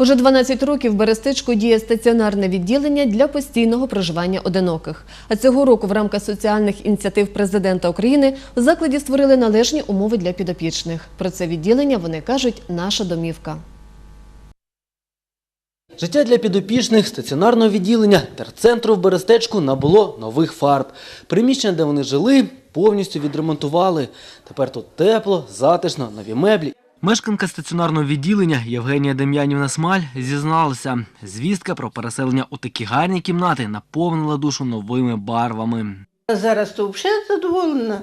Уже 12 років в Берестичку діє стаціонарне відділення для постійного проживання одиноких. А цього року в рамках соціальних ініціатив президента України в закладі створили належні умови для підопічних. Про це відділення вони кажуть наша домівка. Життя для підопічних стаціонарного відділення терцентру в Берестечку набуло нових фарб. Приміщення, де вони жили, повністю відремонтували. Тепер тут тепло, затишно, нові меблі. Мешканка стаціонарного відділення Євгенія Дем'янівна Смаль зізналася, звістка про переселення у такі гарні кімнати наповнила душу новими барвами. Зараз то взагалі задоволена,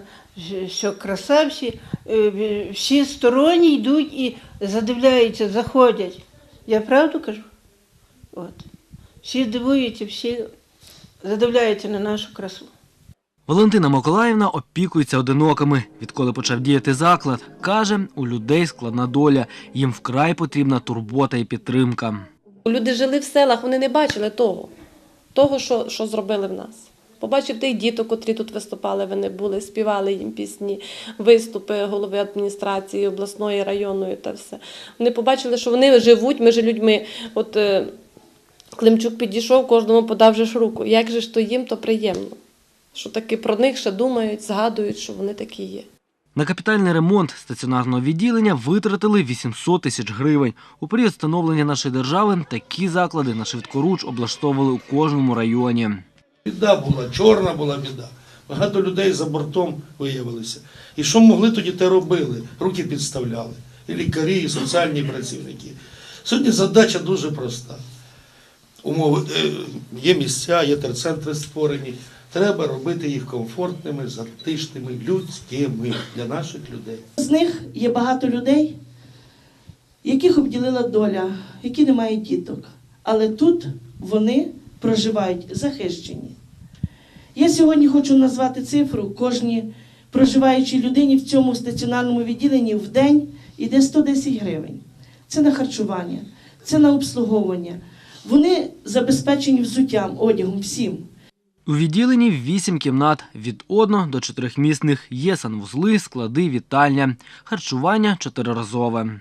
що краса всі, е, всі сторонні йдуть і задивляються, заходять. Я правду кажу? От. Всі дивуються, всі задивляються на нашу красу. Валентина Миколаївна опікується одинокими. Відколи почав діяти заклад, каже, у людей складна доля. Їм вкрай потрібна турбота і підтримка. Люди жили в селах, вони не бачили того, того, що, що зробили в нас. Побачив тих діток, котрі тут виступали, вони були, співали їм пісні, виступи голови адміністрації, обласної, районної та все. Вони побачили, що вони живуть між людьми. От е, Климчук підійшов, кожному подав же ж руку. Як же ж то їм, то приємно. Що таки про них ще думають, згадують, що вони такі є. На капітальний ремонт стаціонарного відділення витратили 800 тисяч гривень. У період становлення нашої держави такі заклади на швидкоруч облаштовували у кожному районі. Біда була, чорна була біда. Багато людей за бортом виявилися. І що могли тоді те робили? Руки підставляли. І лікарі, і соціальні працівники. Сьогодні задача дуже проста. Умови, е, є місця, є терцентри створені. Треба робити їх комфортними, затишними, людськими для наших людей. З них є багато людей, яких обділила доля, які не мають діток. Але тут вони проживають захищені. Я сьогодні хочу назвати цифру кожній проживаючій людині в цьому стаціонарному відділенні в день іде 110 гривень. Це на харчування, це на обслуговування. Вони забезпечені взуттям, одягом, всім. У відділенні вісім кімнат від одного до чотирьохмісних. Є санвузли, склади, вітальня. Харчування чотириразове.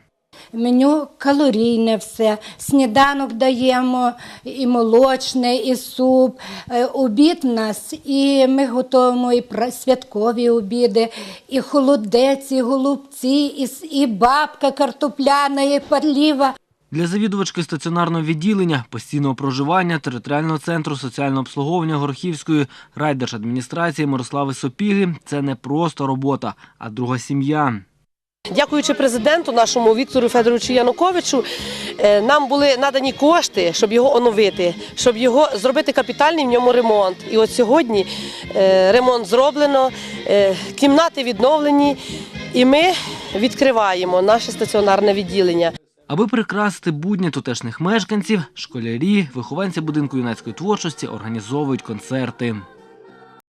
Меню калорійне все, сніданок даємо, і молочне, і суп. Е, Обід в нас, і ми готуємо і святкові обіди, і холодець, і голубці, і бабка картопляна, і парліва. Для завідувачки стаціонарного відділення, постійного проживання територіального центру соціального обслуговування Горохівської райдержадміністрації Мирослави Сопіги це не просто робота, а друга сім'я. Дякуючи президенту нашому Віктору Федоровичу Януковичу, е, нам були надані кошти, щоб його оновити, щоб його зробити капітальний в ньому ремонт. І от сьогодні е, ремонт зроблено, е, кімнати відновлені, і ми відкриваємо наше стаціонарне відділення. Аби прикрасити будні тутешніх мешканців, школярі, вихованці будинку юнацької творчості організовують концерти.